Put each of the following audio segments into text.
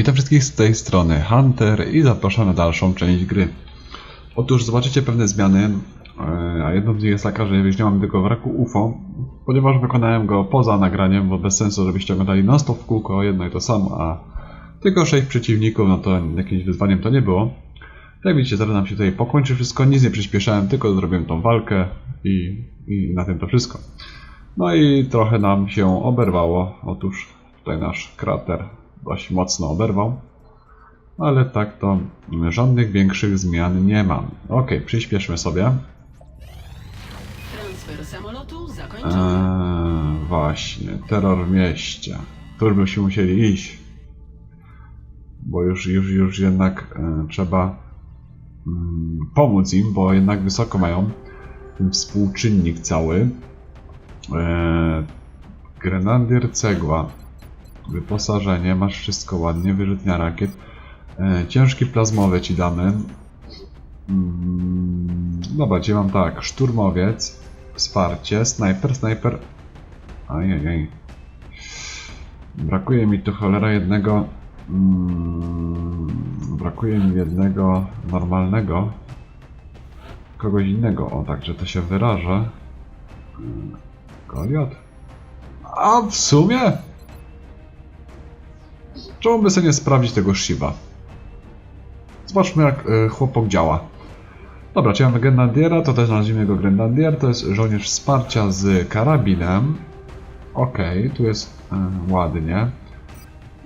Witam wszystkich z tej strony Hunter i zapraszam na dalszą część gry. Otóż zobaczycie pewne zmiany, e, a jedną z nich jest taka, że nie mam tego wraku UFO, ponieważ wykonałem go poza nagraniem, bo bez sensu, żebyście oglądali non w kółko jedno i to samo, a tylko 6 przeciwników, no to jakimś wyzwaniem to nie było. Jak widzicie, zaraz nam się tutaj pokończy wszystko, nic nie przyspieszałem, tylko zrobiłem tą walkę i, i na tym to wszystko. No i trochę nam się oberwało. Otóż tutaj nasz krater dość mocno oberwał. Ale tak to żadnych większych zmian nie mam. Ok, przyspieszmy sobie. Transfer samolotu zakończony. Eee, właśnie, terror w mieście. Tu byśmy musieli iść. Bo już, już, już jednak e, trzeba mm, pomóc im, bo jednak wysoko mają ten współczynnik cały. E, Grenadier cegła. Wyposażenie, masz wszystko ładnie, wyrzutnia rakiet. E, ciężki plazmowy ci damy. Mm, dobra, gdzie mam tak, szturmowiec, wsparcie, snajper, snajper. Ajajaj. Brakuje mi tu cholera jednego. Mm, brakuje mi jednego normalnego. Kogoś innego, o tak, że to się wyraża. Mm, Goliat? A w sumie? Czemu by sobie nie sprawdzić tego Shiva? Zobaczmy jak y, chłopak działa. Dobra, czyli mamy Grenadiera, to też nazwijmy go Grenadier, to jest żołnierz wsparcia z karabinem. Okej, tu jest y, ładnie.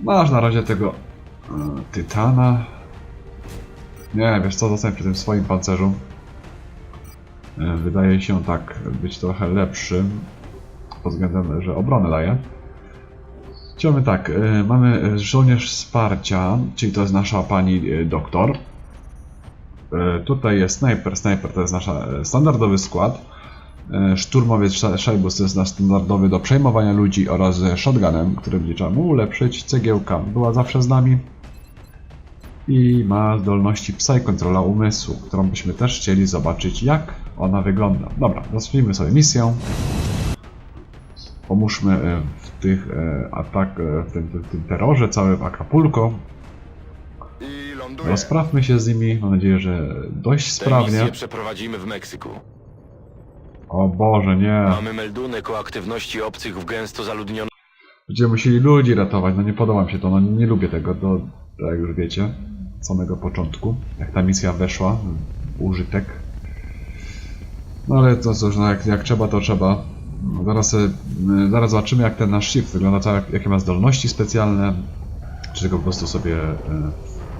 Masz na razie tego y, Tytana. Nie, wiesz co, zostań przy tym swoim pancerzu. Y, wydaje się tak być trochę lepszym pod względem, że obronę daje. Chciałbym tak, y, mamy y, żołnierz wsparcia, czyli to jest nasza pani y, doktor. Tutaj jest snajper, snajper to jest nasz standardowy skład. Szturmowiec Sz- Szajbus to jest nasz standardowy do przejmowania ludzi oraz shotgunem, który będzie trzeba mu ulepszyć. Cegiełka była zawsze z nami. I ma zdolności Psy-kontrola umysłu, którą byśmy też chcieli zobaczyć jak ona wygląda. Dobra, zacznijmy sobie misję. Pomóżmy e, tych e, atak, e, w tym, w tym terrorze całym w Acapulco. Rozprawmy się z nimi. Mam nadzieję, że dość sprawnie. misję przeprowadzimy w Meksyku. O Boże, nie. Mamy meldunek o aktywności obcych w gęsto zaludnionym Będziemy musieli ludzi ratować. No nie podoba mi się to. No nie lubię tego. To, jak już wiecie, od samego początku. Jak ta misja weszła użytek. No ale to cóż, no jak, jak trzeba, to trzeba. Zaraz, y, zaraz zobaczymy, jak ten nasz shift wygląda, co, jakie ma zdolności specjalne. Czy tylko po prostu sobie y,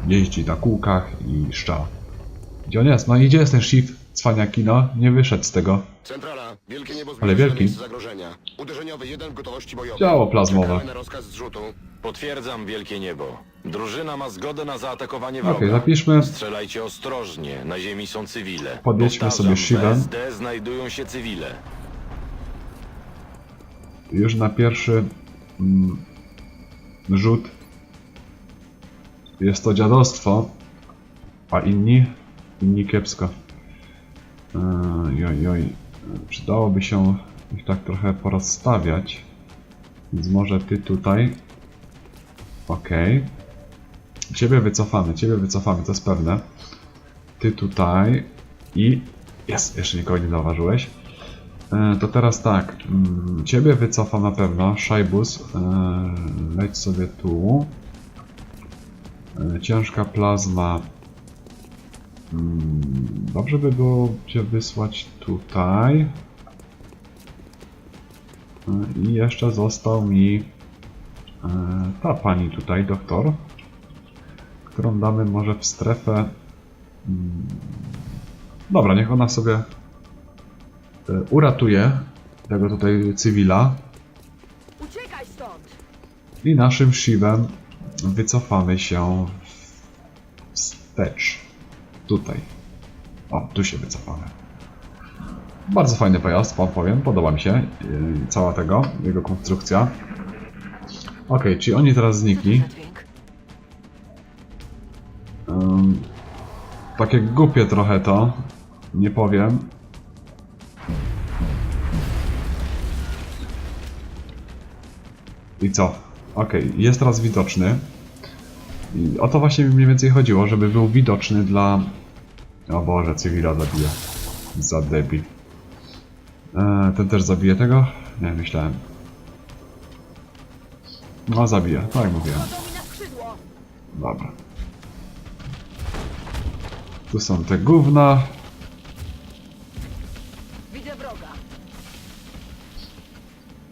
jeździ na kółkach i szcza. Gdzie on jest? No i gdzie jest ten shift? Cwaniaki, no, nie wyszedł z tego. Centrala, wielkie niebo Ale wielki. zagrożenia. Uderzeniowy jeden w gotowości bojowej. Działo plazmowe. Potwierdzam wielkie niebo. Drużyna ma zgodę na zaatakowanie Okej, wroga. zapiszmy. Strzelajcie ostrożnie, na ziemi są cywile. Podjedźmy sobie SD znajdują się cywile. Już na pierwszy mm, rzut jest to dziadostwo, a inni, inni kiepsko. Ej, Oj, oj, przydałoby się ich tak trochę porozstawiać, więc może ty tutaj. Okej. Ciebie wycofamy, ciebie wycofamy, to jest pewne. Ty tutaj i... Jest, jeszcze nikogo nie zauważyłeś. E, To teraz tak, mm, ciebie wycofam na pewno, Szajbus, e, leć sobie tu. E, Ciężka plazma. Mm, Dobrze by było cię wysłać tutaj. I jeszcze został mi ta pani tutaj, doktor, którą damy może w strefę. mm, Dobra, niech ona sobie uratuje tego tutaj cywila Uciekaj stąd! i naszym Shivem wycofamy się wstecz. Tutaj. O, tu się wycofamy. Bardzo fajny pojazd, wam powiem, podoba mi się yy, cała tego, jego konstrukcja. Okej, czyli oni teraz znikli. Ym, takie głupie trochę to, nie powiem. I co? Okej, jest teraz widoczny. I o to właśnie mi mniej więcej chodziło, żeby był widoczny dla... O Boże, cywila zabija. Za debil. E, ten też zabije tego? Nie, myślałem. No zabije, tak jak mówiłem. Dobra. Tu są te gówna. Widzę wroga.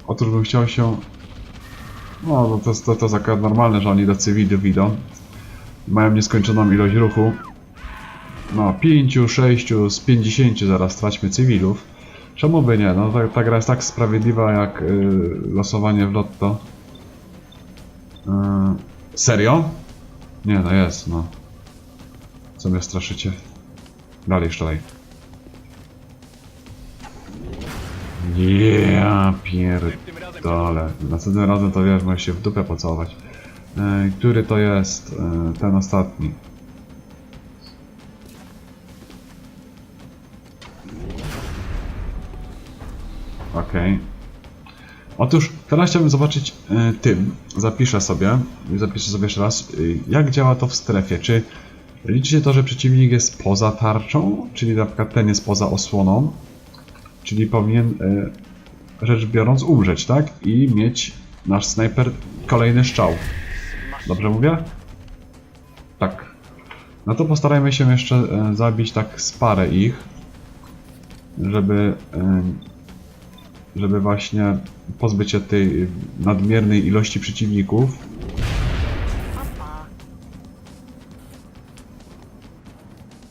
Otóż bym chciał się... No, no to, jest- to, to jest akurat normalne, że oni do cywilów idą. Mają nieskończoną ilość ruchu. No, 5, 6 z 50 zaraz traćmy cywilów. Czemu by nie? No, ta, ta gra jest tak sprawiedliwa jak y, losowanie w lotto. Y, serio? Nie, no jest, no. Co mnie straszycie? Dalej, szczelej. Ja pierdolę. Następnym razem to wiesz, możesz się w dupę pocałować. E, który to jest? E, ten ostatni. Okej. Otóż teraz chciałbym zobaczyć e, tym. Zapiszę sobie. Zapiszę sobie jeszcze raz. e, Jak działa to w strefie? Czy liczy się to, że przeciwnik jest poza tarczą? Czyli na przykład ten jest poza osłoną? Czyli powinien, rzecz biorąc, umrzeć, tak? I mieć nasz snajper kolejny strzał. Dobrze mówię? Tak. No to postarajmy się jeszcze e, zabić tak z parę ich, żeby, e, żeby właśnie pozbyć się tej nadmiernej ilości przeciwników.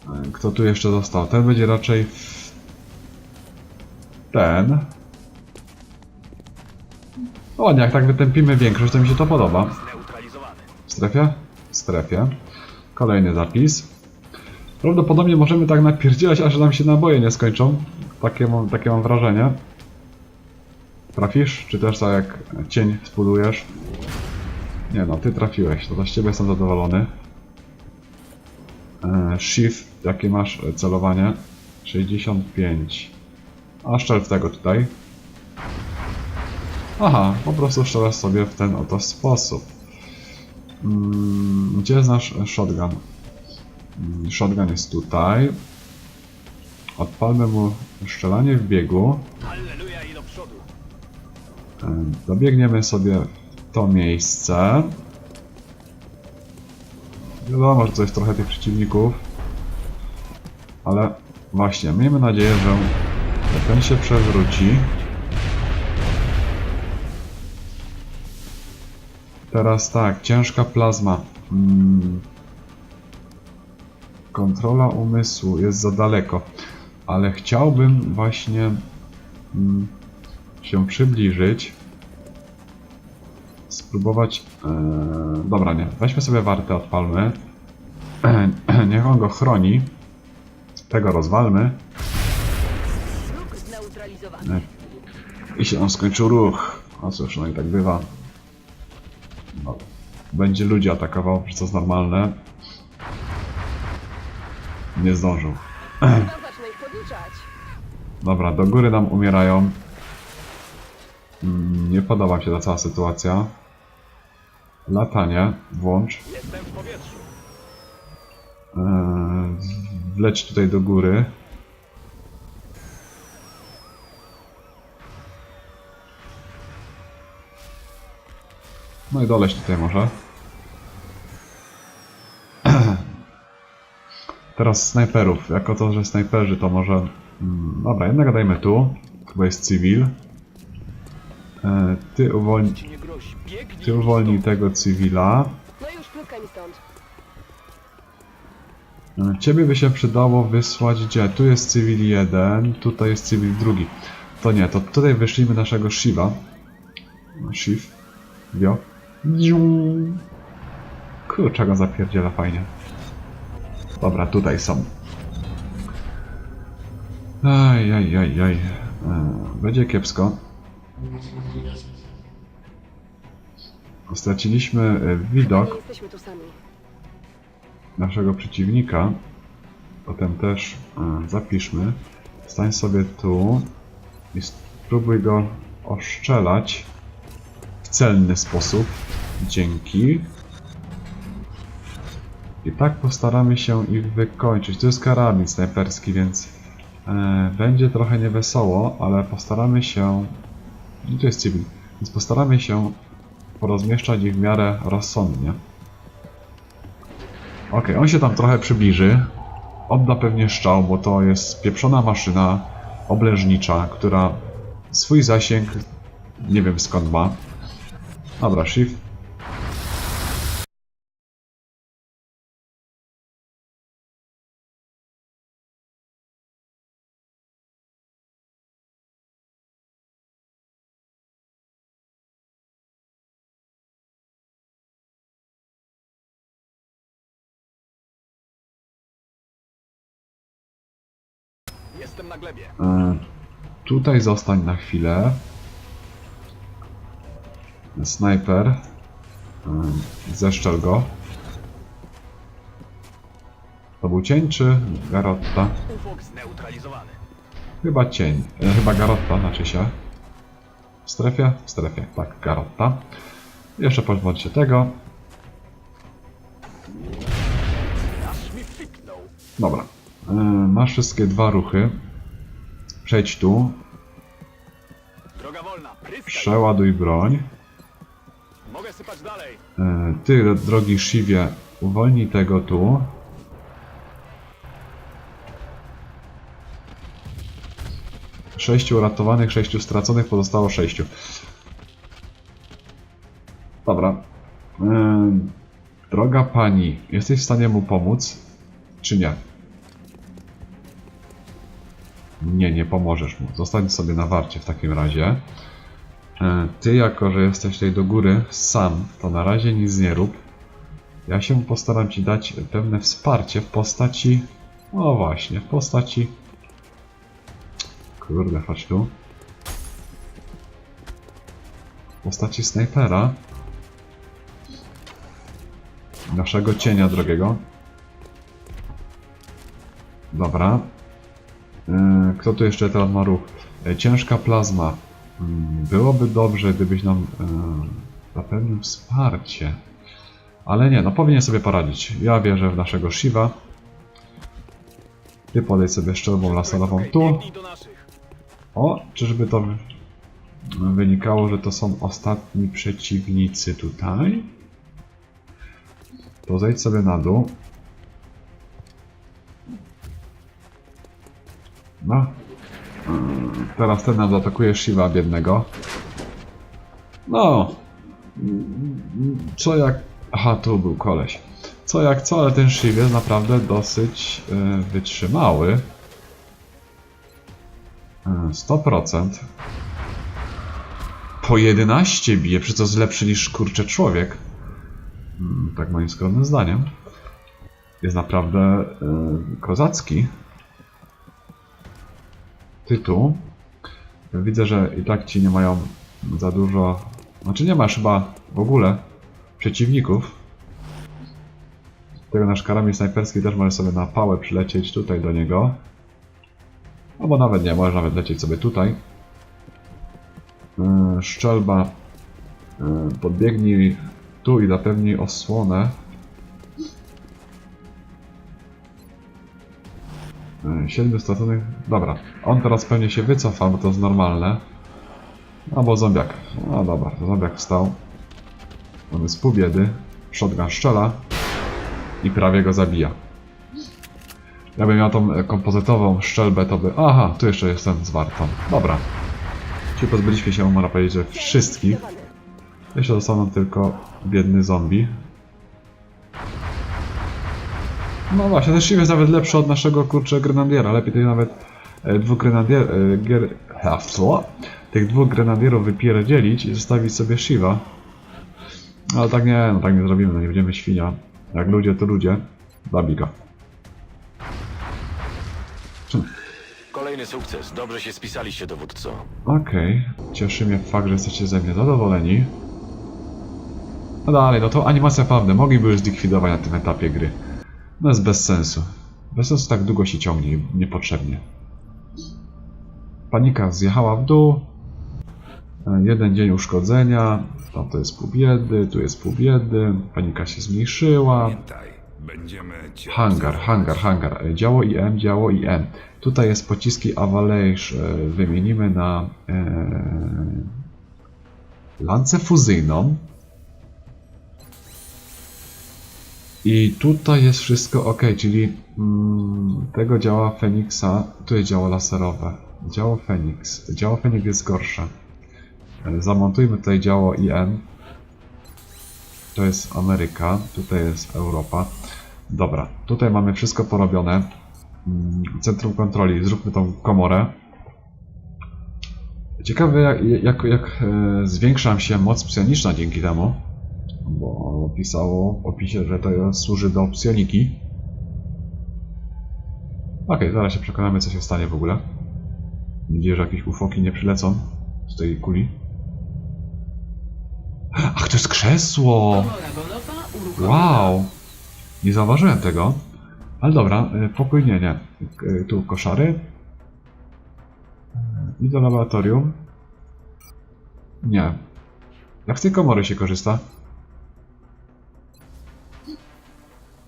E, Kto tu jeszcze został? Ten będzie raczej ten. O, ładnie, jak tak wytępimy większość, to mi się to podoba. W strefie? W strefie. Kolejny zapis. Prawdopodobnie możemy tak napierdzielać, aż nam się naboje nie skończą. Takie mam, takie mam wrażenie. Trafisz? Czy też tak jak cień spudujesz? Nie no, ty trafiłeś, to z ciebie jestem zadowolony. E, Shift, jakie masz celowanie? 65. A szczel w tego tutaj. Aha, po prostu strzelasz sobie w ten oto sposób. Mm, Gdzie jest nasz shotgun? Mm, Shotgun jest tutaj. Odpalmy mu strzelanie w biegu. Dobiegniemy sobie w to miejsce. Wiadomo, że jest trochę tych przeciwników. Ale właśnie, miejmy nadzieję, że ten się przewróci. Teraz tak, ciężka plazma. Mm. Kontrola umysłu jest za daleko, ale chciałbym właśnie mm, się przybliżyć. Spróbować. E, dobra, nie. Weźmy sobie wartę, odpalmy. Niech on go chroni. Tego rozwalmy. I się nam skończył ruch. No cóż, no i tak bywa. Będzie ludzi atakował, że to jest normalne. Nie zdążył. Chyba zacznę ich podliczać. Dobra, do góry nam umierają. Mm, Nie podoba mi się ta cała sytuacja. Latanie, włącz. Jestem w powietrzu. Eee, wleć tutaj do góry. No i doleć tutaj może. Teraz snajperów. Jako to, że snajperzy to może... Mm, dobra, jednego dajmy tu. Chyba jest cywil. Eee, ty. Biegnij. Ty uwolnij tego cywila. No już, pluskaj mi stąd. Ciebie by się przydało wysłać gdzie? Tu jest cywil jeden, tutaj jest cywil drugi. To nie, to tutaj wyszlimy naszego Shiva. Shiv. Wio. Kurczę, go zapierdziela fajnie. Dobra, tutaj są. Aj, aj, aj, aj. E, Będzie kiepsko. Straciliśmy e, widok Nie jesteśmy tu sami. naszego przeciwnika. Potem też e, zapiszmy. Stań sobie tu i spróbuj go oszczelać celny sposób. Dzięki. I tak postaramy się ich wykończyć. To jest karabin snajperski, więc e, będzie trochę niewesoło, ale postaramy się... I to jest cywil. Więc postaramy się porozmieszczać ich w miarę rozsądnie. Okej, on się tam trochę przybliży. Odda pewnie szczał, bo to jest pieprzona maszyna obleżnicza, która swój zasięg nie wiem skąd ma. Dobra, shift. Jestem na glebie. E, tutaj zostań na chwilę. Snajper. Zeszczel go. To był cień czy garotta? Chyba cień. E, chyba garotta, znaczy się. W strefie? W strefie, tak, garotta. Jeszcze się tego. Dobra. E, masz wszystkie dwa ruchy. Przejdź tu. Przeładuj broń. Mogę sypać dalej. E, Ty, drogi Shiwie, uwolnij tego tu. Sześciu uratowanych, sześciu straconych, pozostało sześciu. Dobra. Droga pani, jesteś w stanie mu pomóc? Czy nie? Nie, nie pomożesz mu. Zostań sobie na warcie w takim razie. E, Ty, jako że jesteś tutaj do góry sam, to na razie nic nie rób. Ja się postaram Ci dać pewne wsparcie w postaci... O właśnie, w postaci... Kurde, chodź tu. W postaci snajpera. Naszego cienia drogiego. Dobra. E, Kto tu jeszcze teraz ma ruch? E, Ciężka plazma. Byłoby dobrze, gdybyś nam e, zapewnił wsparcie. Ale nie, no powinien sobie poradzić. Ja wierzę w naszego Shiva. Ty podejdź sobie szczelbą laserową tu. O, czyżby to wy- wynikało, że to są ostatni przeciwnicy tutaj? To zejdź sobie na dół. No. Teraz ten nam zaatakuje Shiva biednego. No. Co jak... Aha, tu był koleś. Co jak co, ale ten Shiv jest naprawdę dosyć e, wytrzymały. E, 100%. Po 11 bije, przy co jest lepszy niż kurczę człowiek. Mm, Tak moim skromnym zdaniem. Jest naprawdę e, kozacki. Tytuł. Widzę, że i tak ci nie mają za dużo. Znaczy nie masz chyba w ogóle przeciwników. Tego nasz karabin snajperski też może sobie na pałę przylecieć tutaj do niego. Albo nawet nie, może nawet lecieć sobie tutaj. Yy, Szczelba. Yy, Podbiegnij tu i zapewnij osłonę. Siedmiu straconych. Dobra. On teraz pewnie się wycofa, bo to jest normalne. Albo zombiak. No dobra, zombiak wstał. On jest pół biedy. Shotgun strzela. I prawie go zabija. Ja bym miał tą e, kompozytową szczelbę, to by... Aha, tu jeszcze jest ten z wartą. Dobra. Czyli pozbyliśmy się, można powiedzieć, że wszystkich. Jeszcze zostaną tylko biedny zombie. No właśnie, ten Shiv jest nawet lepszy od naszego kurczę grenadiera. Lepiej tutaj nawet e, dwóch grenadier... E, gier... Ha, co? Tych dwóch grenadierów wypierdzielić i zostawić sobie Shiva. Ale tak nie, no tak nie zrobimy, no nie będziemy świnia. Jak ludzie to ludzie. Zabij go. Kolejny sukces. Dobrze się spisaliście, dowódco. Okej, cieszy mnie fakt, że jesteście ze mnie zadowoleni. No dalej, no to animacja prawdy. Mogliby już zlikwidować na tym etapie gry. No jest bez sensu. Bez sensu tak długo się ciągnie, niepotrzebnie. Panika zjechała w dół. E, Jeden dzień uszkodzenia. Tam to jest pół biedy, tu jest pół biedy. Panika się zmniejszyła. Hangar, hangar, hangar. E, Działo IM, działo IM. Tutaj jest pociski Avalanche. e, Wymienimy na e, lancę fuzyjną. I tutaj jest wszystko ok, czyli mm, tego działa Feniksa, tu jest działo laserowe. Działo Feniks. Działo Feniks jest gorsze. E, Zamontujmy tutaj działo IM. To jest Ameryka, tutaj jest Europa. Dobra, tutaj mamy wszystko porobione. Mm, Centrum kontroli, zróbmy tą komorę. Ciekawe jak, jak, jak e, zwiększa się moc psioniczna dzięki temu. Bo pisało w opisie, że to służy do psioniki. Okej, zaraz się przekonamy co się stanie w ogóle. Mam nadzieję, że jakieś ufoki nie przylecą z tej kuli. Ach, to jest krzesło! Wow! Nie zauważyłem tego. Ale dobra, y, pokój nie, nie. Y, Tu koszary. Y, I do laboratorium. Nie. Jak z tej komory się korzysta?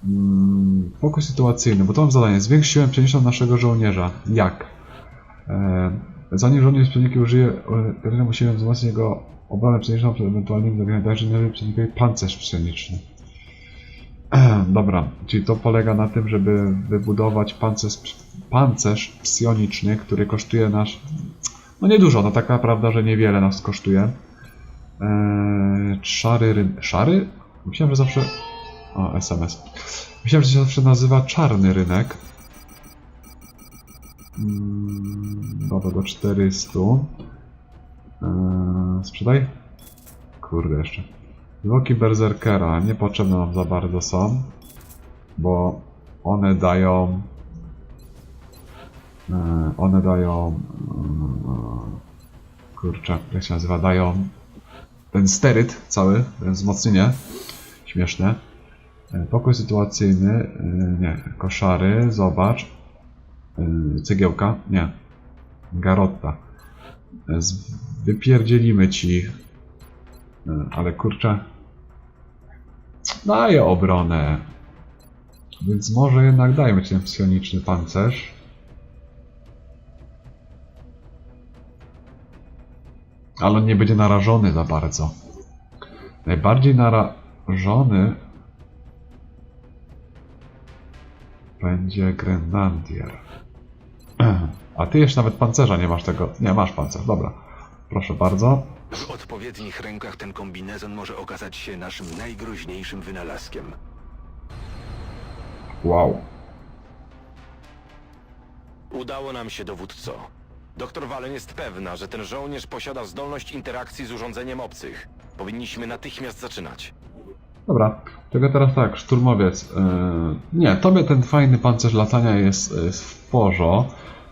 Mm, Pokój sytuacyjny, bo to mam zadanie. Zwiększ siłę przeniesią naszego żołnierza. Jak? E, zanim żołnierz przeciwnika użyje, e, musimy wzmocnić jego obronę przeniesią przed ewentualnymi nie przeciwnikowi pancerz psioniczny. Dobra, czyli to polega na tym, żeby wybudować pancerz, pancerz psioniczny, który kosztuje nasz. No niedużo, no taka prawda, że niewiele nas kosztuje. Eee, szary ryn... Szary? Myślałem, że zawsze. O, SMS. Myślałem, że się zawsze nazywa czarny rynek. Mm, Dobra, do 400. Eee, sprzedaj? Kurde, jeszcze. Zwłoki Berserkera niepotrzebne nam za bardzo są, bo one dają. e, One dają. e, Kurczę, jak się nazywa? Dają ten steryt cały, ten wzmocnienie. Śmieszne. E, Pokój sytuacyjny. e, Nie, koszary, zobacz. E, Cegiełka, nie. Garotta. Wypierdzielimy ci. Ale kurczę. Daje obronę. Więc może jednak dajmy ci ten psioniczny pancerz. Ale on nie będzie narażony za bardzo. Najbardziej narażony będzie Grenlandier. A ty jeszcze nawet pancerza nie masz tego. Nie, masz pancerz, dobra. Proszę bardzo. W odpowiednich rękach ten kombinezon może okazać się naszym najgroźniejszym wynalazkiem. Wow. Udało nam się, dowódco. Doktor Walen jest pewna, że ten żołnierz posiada zdolność interakcji z urządzeniem obcych. Powinniśmy natychmiast zaczynać. Dobra, tylko teraz tak, szturmowiec. Yy, nie, tobie ten fajny pancerz latania jest, jest w porzo.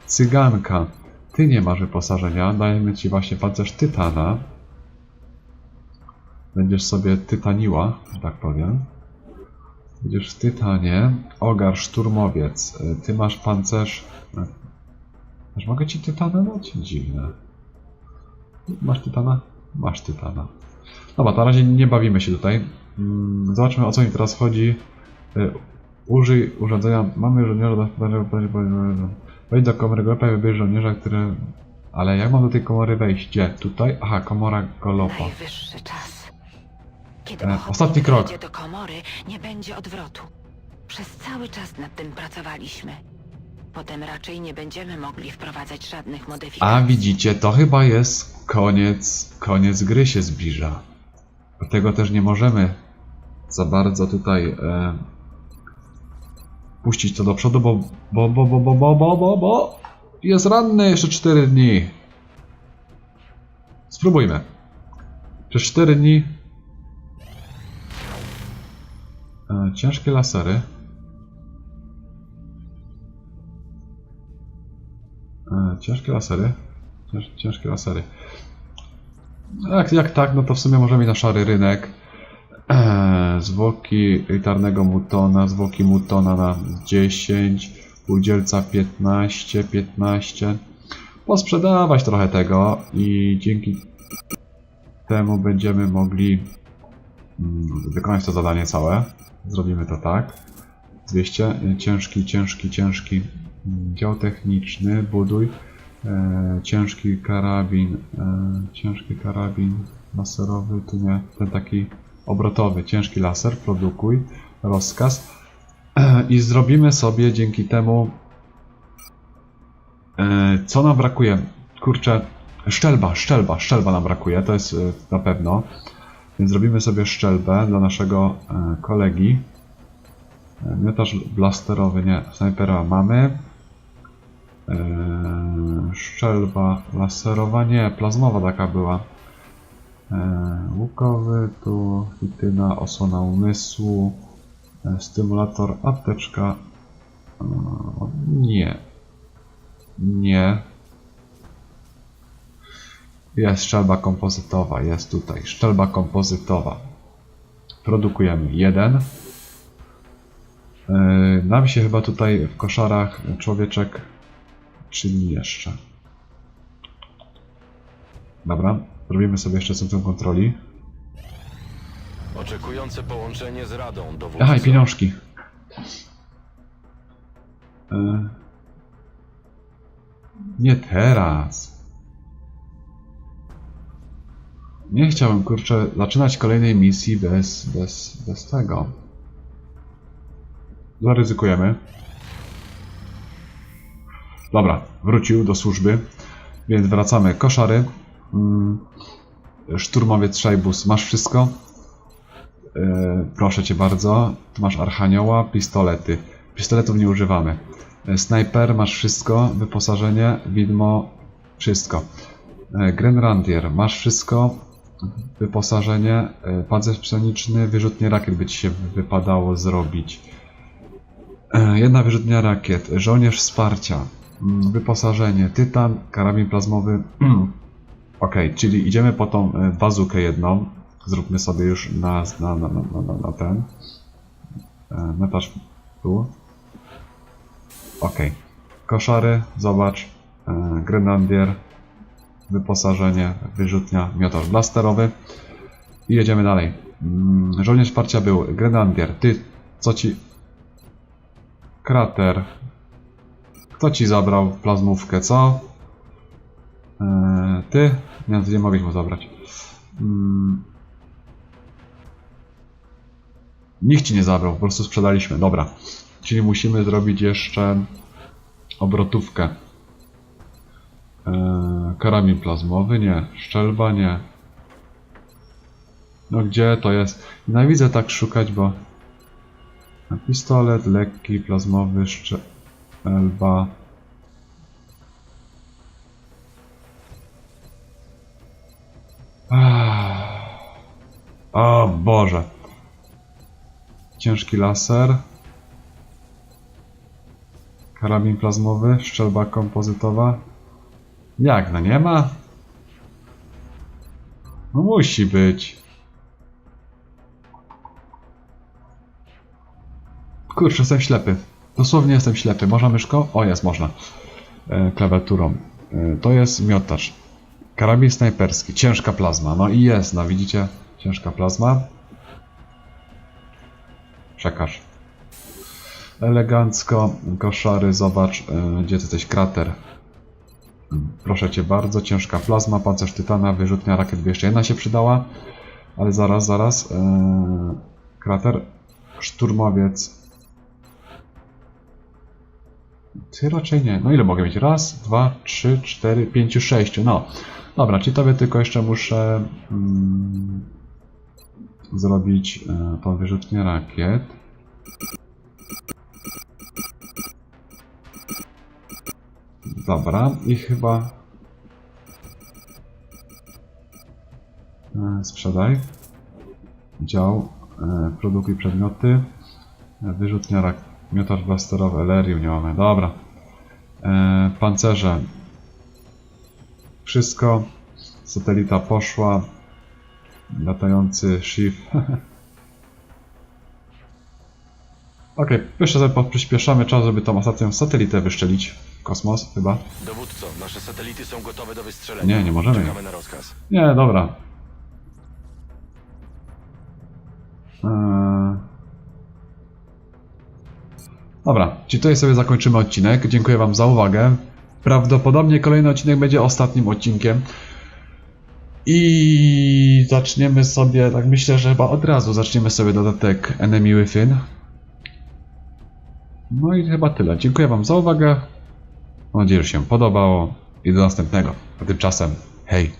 Cyganka, ty nie masz wyposażenia, dajemy ci właśnie pancerz tytana. Będziesz sobie tytaniła, że tak powiem. Będziesz w tytanie. Ogar, szturmowiec, yy, ty masz pancerz... Aż mogę ci tytana dać? Dziwne. Masz tytana? Masz tytana. Dobra, na razie nie bawimy się tutaj. Mm, Zobaczmy o co mi teraz chodzi. Y, Użyj urządzenia. Mamy żołnierza do Wejdź do komory golopa i wybierz żołnierza, który. Ale jak mam do tej komory wejść? Gdzie? Tutaj? Aha, komora golopa. Najwyższy czas. Kiedy E, ostatni krok. do komory, nie będzie odwrotu. Przez cały czas nad tym pracowaliśmy. Potem raczej nie będziemy mogli wprowadzać żadnych modyfikacji. A widzicie, to chyba jest koniec. Koniec gry się zbliża. Dlatego też nie możemy za bardzo tutaj e, puścić to do przodu, bo bo bo bo bo bo bo bo, bo jest ranny jeszcze 4 dni. Spróbujmy. Przez 4 dni e, ciężkie lasery. E, ciężkie lasery. Cięż, ciężkie lasery. Jak, jak tak, no to w sumie możemy na szary rynek. Eee, zwłoki elitarnego mutona, zwłoki mutona na 10, udzielca 15, 15. Posprzedawać trochę tego i dzięki temu będziemy mogli mm, wykonać to zadanie całe. Zrobimy to tak. 200. e, Ciężki, ciężki, ciężki mm, dział techniczny, buduj. E, ciężki karabin, e, ciężki karabin laserowy, tu nie, ten taki obrotowy, ciężki laser, produkuj, rozkaz. I zrobimy sobie dzięki temu e, co nam brakuje? Kurczę, szczelba, szczelba, szczelba nam brakuje, to jest e, na pewno. Więc zrobimy sobie szczelbę dla naszego e, kolegi. Miotacz blasterowy, nie, snajpera mamy. Szczelba laserowa, nie, plazmowa taka była. E, Łukowy, tu fityna, osłona umysłu, e, stymulator, apteczka. E, Nie. Nie. Jest szczelba kompozytowa, jest tutaj. Szczelba kompozytowa. Produkujemy jeden. Nam się chyba tutaj w koszarach człowieczek czyni jeszcze. Dobra, zrobimy sobie jeszcze centrum kontroli. Oczekujące połączenie z Radą, dowódco. Aha, i pieniążki. Yy. Nie teraz. Nie chciałem, kurczę, zaczynać kolejnej misji bez, bez, bez tego. Zaryzykujemy. Dobra, wrócił do służby, więc wracamy. Koszary. Mm. Szturmowiec Szajbus, masz wszystko? E, proszę cię bardzo. Tu masz Archanioła, pistolety. Pistoletów nie używamy. E, Snajper, masz wszystko. Wyposażenie, widmo, wszystko. E, Grenrandier, masz wszystko. Wyposażenie, e, pancerz pszeniczny, wyrzutnie rakiet by ci się wypadało zrobić. Jedna wyrzutnia rakiet, żołnierz wsparcia, mm, wyposażenie, tytan, karabin plazmowy. Ok, czyli idziemy po tą e, bazukę jedną. Zróbmy sobie już na, na, na, na, na, na ten. E, Metarz tu. Ok. Koszary, zobacz. E, Grenadier. Wyposażenie, wyrzutnia, miotacz blasterowy. I jedziemy dalej. Mm, Żołnierz wsparcia był Grenadier. Ty, co ci... Krater. Kto ci zabrał plazmówkę, co? Eee, ty? Nie, nie mogę mu zabrać. Mm. Nikt ci nie zabrał, po prostu sprzedaliśmy. Dobra. Czyli musimy zrobić jeszcze obrotówkę. Eee, karabin plazmowy? Nie. Szczelba? Nie. No gdzie to jest? Nienawidzę tak szukać, bo... Pistolet, lekki, plazmowy, szczelba... Boże. Ciężki laser. Karabin plazmowy, szczelba kompozytowa. Jak, no nie ma? No musi być. Kurczę, jestem ślepy. Dosłownie jestem ślepy. Można myszką? O, jest, można. E, klawiaturą. E, to jest miotacz. Karabin snajperski, ciężka plazma. No i jest, no widzicie? Ciężka plazma. Przekaż. Elegancko, koszary, zobacz, yy, gdzie ty jesteś, krater. Proszę cię bardzo, ciężka plazma, pancerz tytana, wyrzutnia rakiet by jeszcze jedna się przydała. Ale zaraz, zaraz. Yy, krater, szturmowiec. Ty raczej nie. No ile mogę mieć? Raz, dwa, trzy, cztery, pięciu, sześciu. No. Dobra, czyli tobie tylko jeszcze muszę mm, zrobić e, tą wyrzutnię rakiet. Dobra, i chyba e, sprzedaj. Dział, e, produkuj przedmioty, wyrzutnia rakiet, blasterowy, elerium nie mamy. Dobra. E, pancerze, wszystko. Satelita poszła. Latający shift. Ok, jeszcze sobie przyspieszamy czas, żeby tą ostatnią satelitę wyszczelić kosmos, chyba. Dowódco, nasze satelity są gotowe do wystrzelenia. Nie, nie możemy. Czekamy na rozkaz. Nie, dobra. Eee... Dobra, czyli tutaj sobie zakończymy odcinek. Dziękuję Wam za uwagę. Prawdopodobnie kolejny odcinek będzie ostatnim odcinkiem. I zaczniemy sobie, tak myślę, że chyba od razu zaczniemy sobie dodatek Enemy Within. No i chyba tyle. Dziękuję Wam za uwagę. Mam nadzieję, że się podobało i do następnego. A tymczasem, hej!